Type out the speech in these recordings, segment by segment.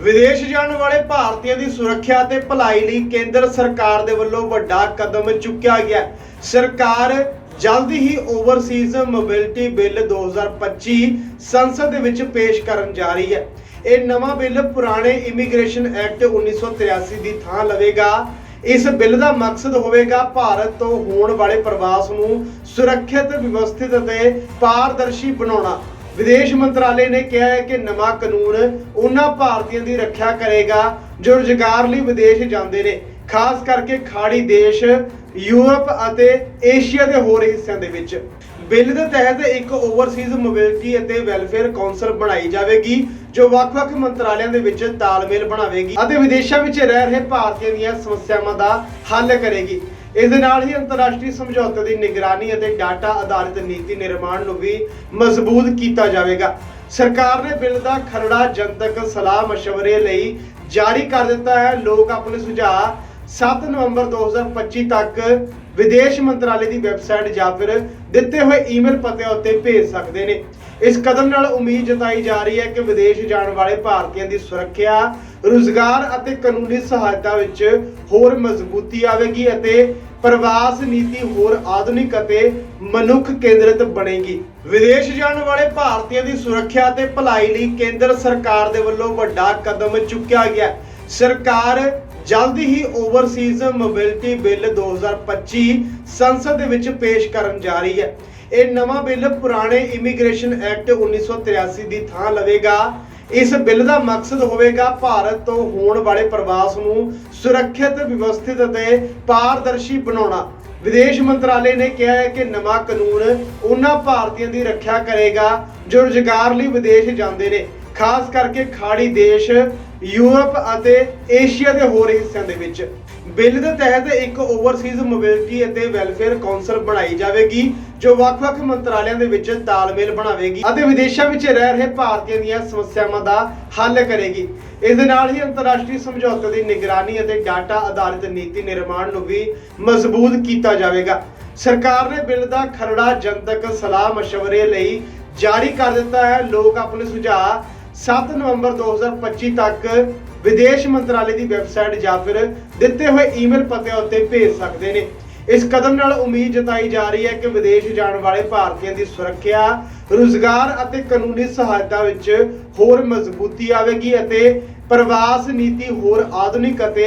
ਵਿਦੇਸ਼ ਜਾਣ ਵਾਲੇ ਭਾਰਤੀਆਂ ਦੀ ਸੁਰੱਖਿਆ ਤੇ ਭਲਾਈ ਲਈ ਕੇਂਦਰ ਸਰਕਾਰ ਦੇ ਵੱਲੋਂ ਵੱਡਾ ਕਦਮ ਚੁੱਕਿਆ ਗਿਆ ਸਰਕਾਰ ਜਲਦੀ ਹੀ ਓਵਰਸੀਜ਼ ਮੋਬਿਲਿਟੀ ਬਿੱਲ 2025 ਸੰਸਦ ਦੇ ਵਿੱਚ ਪੇਸ਼ ਕਰਨ ਜਾ ਰਹੀ ਹੈ। ਇਹ ਨਵਾਂ ਬਿੱਲ ਪੁਰਾਣੇ ਇਮੀਗ੍ਰੇਸ਼ਨ ਐਕਟ 1983 ਦੀ ਥਾਂ ਲਵੇਗਾ। ਇਸ ਬਿੱਲ ਦਾ ਮਕਸਦ ਹੋਵੇਗਾ ਭਾਰਤ ਤੋਂ ਹੋਣ ਵਾਲੇ ਪ੍ਰਵਾਸ ਨੂੰ ਸੁਰੱਖਿਅਤ, ਵਿਵਸਥਿਤ ਅਤੇ ਪਾਰਦਰਸ਼ੀ ਬਣਾਉਣਾ। ਵਿਦੇਸ਼ ਮੰਤਰਾਲੇ ਨੇ ਕਿਹਾ ਹੈ ਕਿ ਨਵਾਂ ਕਾਨੂੰਨ ਉਹਨਾਂ ਭਾਰਤੀਆਂ ਦੀ ਰੱਖਿਆ ਕਰੇਗਾ ਜੋ ਰੁਜ਼ਗਾਰ ਲਈ ਵਿਦੇਸ਼ ਜਾਂਦੇ ਨੇ, ਖਾਸ ਕਰਕੇ ਖਾੜੀ ਦੇਸ਼, ਯੂਰਪ ਅਤੇ ਏਸ਼ੀਆ ਦੇ ਹੋਰ ਹਿੱਸਿਆਂ ਦੇ ਵਿੱਚ। ਬਿੱਲ ਦੇ ਤਹਿਤ ਇੱਕ ਓਵਰਸੀਜ਼ ਮੋਬਿਲਿਟੀ ਅਤੇ ਵੈਲਫੇਅਰ ਕੌਂਸਲ ਬਣਾਈ ਜਾਵੇਗੀ, ਜੋ ਵੱਖ-ਵੱਖ ਮੰਤਰਾਲਿਆਂ ਦੇ ਵਿੱਚ ਤਾਲਮੇਲ ਬਣਾਵੇਗੀ ਅਤੇ ਵਿਦੇਸ਼ਾਂ ਵਿੱਚ ਰਹਿ ਰਹੇ ਭਾਰਤੀਆਂ ਦੀਆਂ ਸਮੱਸਿਆਵਾਂ ਦਾ ਹੱਲ ਕਰੇਗੀ। ਇਸ ਦੇ ਨਾਲ ਹੀ ਅੰਤਰਰਾਸ਼ਟਰੀ ਸਮਝੌਤੇ ਦੀ ਨਿਗਰਾਨੀ ਅਤੇ ਡਾਟਾ ਆਧਾਰਿਤ ਨੀਤੀ ਨਿਰਮਾਣ ਨੂੰ ਵੀ ਮਜ਼ਬੂਤ ਕੀਤਾ ਜਾਵੇਗਾ। ਸਰਕਾਰ ਨੇ ਬਿੱਲ ਦਾ ਖਰੜਾ ਜਨਤਕ ਸਲਾਹ مشਵਰੇ ਲਈ ਜਾਰੀ ਕਰ ਦਿੱਤਾ ਹੈ। ਲੋਕ ਆਪਣੇ ਸੁਝਾਅ 7 ਨਵੰਬਰ 2025 ਤੱਕ ਵਿਦੇਸ਼ ਮੰਤਰਾਲੇ ਦੀ ਵੈਬਸਾਈਟ ਜਾਂ ਫਿਰ ਦਿੱਤੇ ਹੋਏ ਈਮੇਲ ਪਤੇ ਉੱਤੇ ਭੇਜ ਸਕਦੇ ਨੇ। ਇਸ ਕਦਮ ਨਾਲ ਉਮੀਦ ਜਤਾਈ ਜਾ ਰਹੀ ਹੈ ਕਿ ਵਿਦੇਸ਼ ਜਾਣ ਵਾਲੇ ਭਾਰਤੀਆਂ ਦੀ ਸੁਰੱਖਿਆ, ਰੁਜ਼ਗਾਰ ਅਤੇ ਕਾਨੂੰਨੀ ਸਹਾਇਤਾ ਵਿੱਚ ਹੋਰ ਮਜ਼ਬੂਤੀ ਆਵੇਗੀ ਅਤੇ ਪ੍ਰਵਾਸ ਨੀਤੀ ਹੋਰ ਆਧੁਨਿਕ ਅਤੇ ਮਨੁੱਖ ਕੇਂਦਰਿਤ ਬਣੇਗੀ। ਵਿਦੇਸ਼ ਜਾਣ ਵਾਲੇ ਭਾਰਤੀਆਂ ਦੀ ਸੁਰੱਖਿਆ ਅਤੇ ਭਲਾਈ ਲਈ ਕੇਂਦਰ ਸਰਕਾਰ ਦੇ ਵੱਲੋਂ ਵੱਡਾ ਕਦਮ ਚੁੱਕਿਆ ਗਿਆ ਸਰਕਾਰ ਜਲਦੀ ਹੀ ਓਵਰਸੀਜ਼ ਮੋਬਿਲਿਟੀ ਬਿੱਲ 2025 ਸੰਸਦ ਦੇ ਵਿੱਚ ਪੇਸ਼ ਕਰਨ ਜਾ ਰਹੀ ਹੈ। ਇਹ ਨਵਾਂ ਬਿੱਲ ਪੁਰਾਣੇ ਇਮੀਗ੍ਰੇਸ਼ਨ ਐਕਟ 1983 ਦੀ ਥਾਂ ਲਵੇਗਾ। ਇਸ ਬਿੱਲ ਦਾ ਮਕਸਦ ਹੋਵੇਗਾ ਭਾਰਤ ਤੋਂ ਹੋਣ ਵਾਲੇ ਪ੍ਰਵਾਸ ਨੂੰ ਸੁਰੱਖਿਅਤ, ਵਿਵਸਥਿਤ ਅਤੇ ਪਾਰਦਰਸ਼ੀ ਬਣਾਉਣਾ। ਵਿਦੇਸ਼ ਮੰਤਰਾਲੇ ਨੇ ਕਿਹਾ ਹੈ ਕਿ ਨਵਾਂ ਕਾਨੂੰਨ ਉਹਨਾਂ ਭਾਰਤੀਆਂ ਦੀ ਰੱਖਿਆ ਕਰੇਗਾ ਜੋ ਰੁਜ਼ਗਾਰ ਲਈ ਵਿਦੇਸ਼ ਜਾਂਦੇ ਨੇ। ਖਾਸ ਕਰਕੇ ਖਾੜੀ ਦੇਸ਼, ਯੂਰਪ ਅਤੇ ਏਸ਼ੀਆ ਦੇ ਹੋਰ ਹਿੱਸਿਆਂ ਦੇ ਵਿੱਚ। ਬਿੱਲ ਦੇ ਤਹਿਤ ਇੱਕ ਓਵਰਸੀਜ਼ ਮੋਬਿਲਿਟੀ ਅਤੇ ਵੈਲਫੇਅਰ ਕੌਂਸਲ ਬਣਾਈ ਜਾਵੇਗੀ, ਜੋ ਵੱਖ-ਵੱਖ ਮੰਤਰਾਲਿਆਂ ਦੇ ਵਿੱਚ ਤਾਲਮੇਲ ਬਣਾਵੇਗੀ ਅਤੇ ਵਿਦੇਸ਼ਾਂ ਵਿੱਚ ਰਹਿ ਰਹੇ ਭਾਰਤੀਆਂ ਦੀਆਂ ਸਮੱਸਿਆਵਾਂ ਦਾ ਹੱਲ ਕਰੇਗੀ। ਇਸ ਦੇ ਨਾਲ ਹੀ ਅੰਤਰਰਾਸ਼ਟਰੀ ਸਮਝੌਤੇ ਦੀ ਨਿਗਰਾਨੀ ਅਤੇ ਡਾਟਾ ਆਧਾਰਿਤ ਨੀਤੀ ਨਿਰਮਾਣ ਨੂੰ ਵੀ ਮਜ਼ਬੂਤ ਕੀਤਾ ਜਾਵੇਗਾ। ਸਰਕਾਰ ਨੇ ਬਿੱਲ ਦਾ ਖਰੜਾ ਜਨਤਕ ਸਲਾਹ مشਵਰੇ ਲਈ ਜਾਰੀ ਕਰ ਦਿੱਤਾ ਹੈ। ਲੋਕ ਆਪਣੇ ਸੁਝਾਅ 7 ਨਵੰਬਰ 2025 ਤੱਕ ਵਿਦੇਸ਼ ਮੰਤਰਾਲੇ ਦੀ ਵੈਬਸਾਈਟ ਜਾਂ ਫਿਰ ਦਿੱਤੇ ਹੋਏ ਈਮੇਲ ਪਤੇ ਉੱਤੇ ਭੇਜ ਸਕਦੇ ਨੇ। ਇਸ ਕਦਮ ਨਾਲ ਉਮੀਦ ਜਤਾਈ ਜਾ ਰਹੀ ਹੈ ਕਿ ਵਿਦੇਸ਼ ਜਾਣ ਵਾਲੇ ਭਾਰਤੀਆਂ ਦੀ ਸੁਰੱਖਿਆ, ਰੁਜ਼ਗਾਰ ਅਤੇ ਕਾਨੂੰਨੀ ਸਹਾਇਤਾ ਵਿੱਚ ਹੋਰ ਮਜ਼ਬੂਤੀ ਆਵੇਗੀ ਅਤੇ ਪ੍ਰਵਾਸ ਨੀਤੀ ਹੋਰ ਆਧੁਨਿਕ ਅਤੇ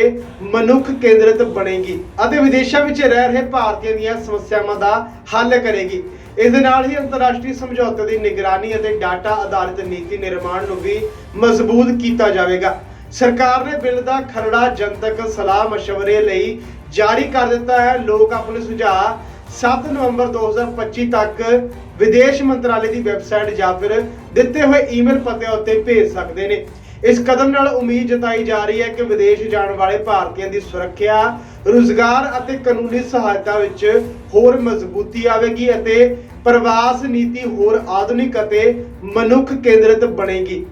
ਮਨੁੱਖ ਕੇਂਦਰਿਤ ਬਣੇਗੀ ਅਤੇ ਵਿਦੇਸ਼ਾਂ ਵਿੱਚ ਰਹਿ ਰਹੇ ਭਾਰਤੀਆਂ ਦੀਆਂ ਸਮੱਸਿਆਵਾਂ ਦਾ ਹੱਲ ਕਰੇਗੀ। ਇਸ ਦੇ ਨਾਲ ਹੀ ਅੰਤਰਰਾਸ਼ਟਰੀ ਸਮਝੌਤੇ ਦੀ ਨਿਗਰਾਨੀ ਅਤੇ ਡਾਟਾ ਆਧਾਰਿਤ ਨੀਤੀ ਨਿਰਮਾਣ ਨੂੰ ਵੀ ਮਜ਼ਬੂਤ ਕੀਤਾ ਜਾਵੇਗਾ। ਸਰਕਾਰ ਨੇ ਬਿੱਲ ਦਾ ਖਰੜਾ ਜਨਤਕ ਸਲਾਹ مشਵਰੇ ਲਈ ਜਾਰੀ ਕਰ ਦਿੱਤਾ ਹੈ। ਲੋਕ ਆਪਣੇ ਸੁਝਾਅ 7 ਨਵੰਬਰ 2025 ਤੱਕ ਵਿਦੇਸ਼ ਮੰਤਰਾਲੇ ਦੀ ਵੈਬਸਾਈਟ ਜਾਂ ਫਿਰ ਦਿੱਤੇ ਹੋਏ ਈਮੇਲ ਪਤੇ ਉੱਤੇ ਭੇਜ ਸਕਦੇ ਨੇ। ਇਸ ਕਦਮ ਨਾਲ ਉਮੀਦ ਜਤਾਈ ਜਾ ਰਹੀ ਹੈ ਕਿ ਵਿਦੇਸ਼ ਜਾਣ ਵਾਲੇ ਭਾਰਤੀਆਂ ਦੀ ਸੁਰੱਖਿਆ, ਰੁਜ਼ਗਾਰ ਅਤੇ ਕਾਨੂੰਨੀ ਸਹਾਇਤਾ ਵਿੱਚ ਹੋਰ ਮਜ਼ਬੂਤੀ ਆਵੇਗੀ ਅਤੇ ਪ੍ਰਵਾਸ ਨੀਤੀ ਹੋਰ ਆਧੁਨਿਕ ਅਤੇ ਮਨੁੱਖ ਕੇਂਦਰਿਤ ਬਣੇਗੀ।